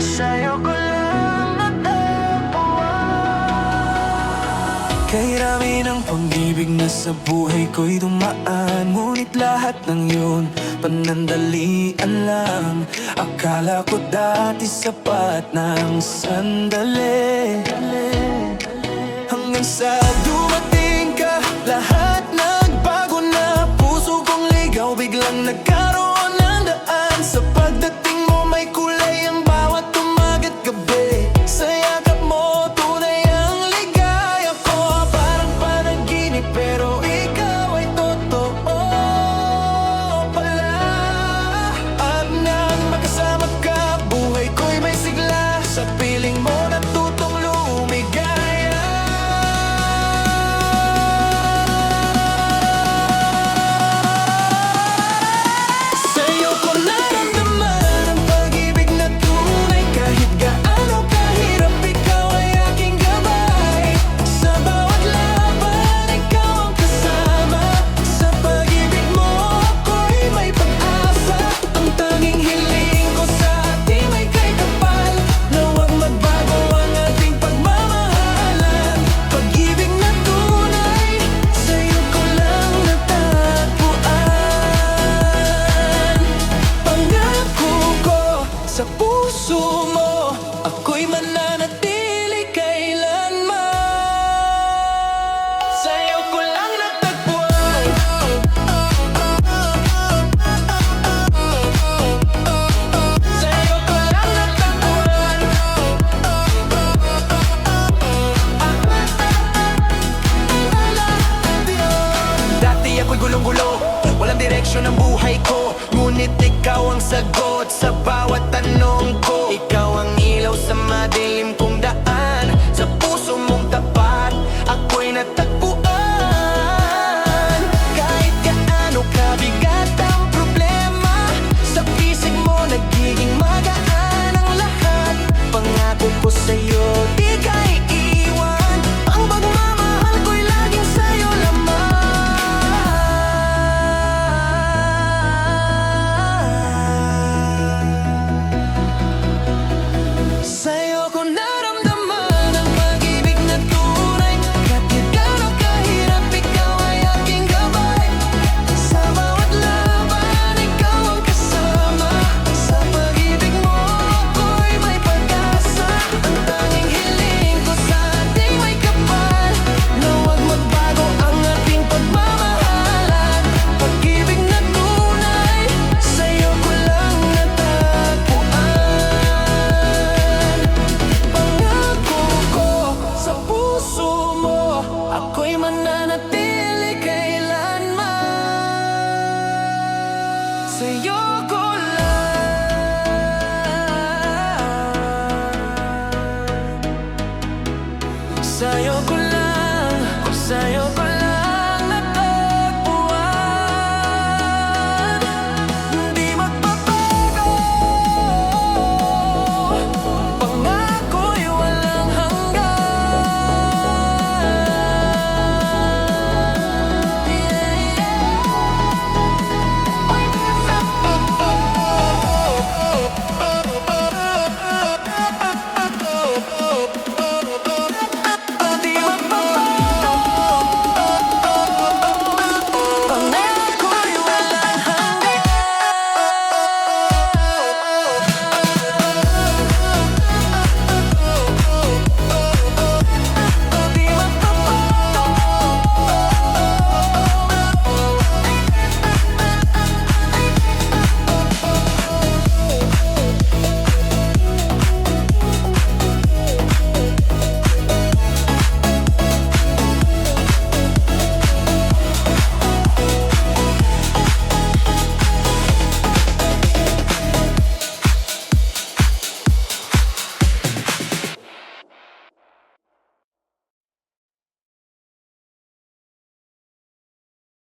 Sa'yo ko lang natatapuan Kay rami ng pag-ibig na sa buhay ko'y dumaan. Ngunit lahat ng yun panandalian lang. Akala ko dati sapat ng sandali. Hanggang sa dumating ka Lahat nagbago na. Puso kong ligaw Biglang nagkaroon ng daan sa Sa puso mo, ako'y mananatili kailanman. Sa'yo ko lang natagpuan. Sa'yo ko lang natagpuan. Dati ako'y gulong-gulo Walang direksyon ang buhay ko. Ngunit ikaw ang sagot sa bawat tanong Sa'yo ko lang, sa'yo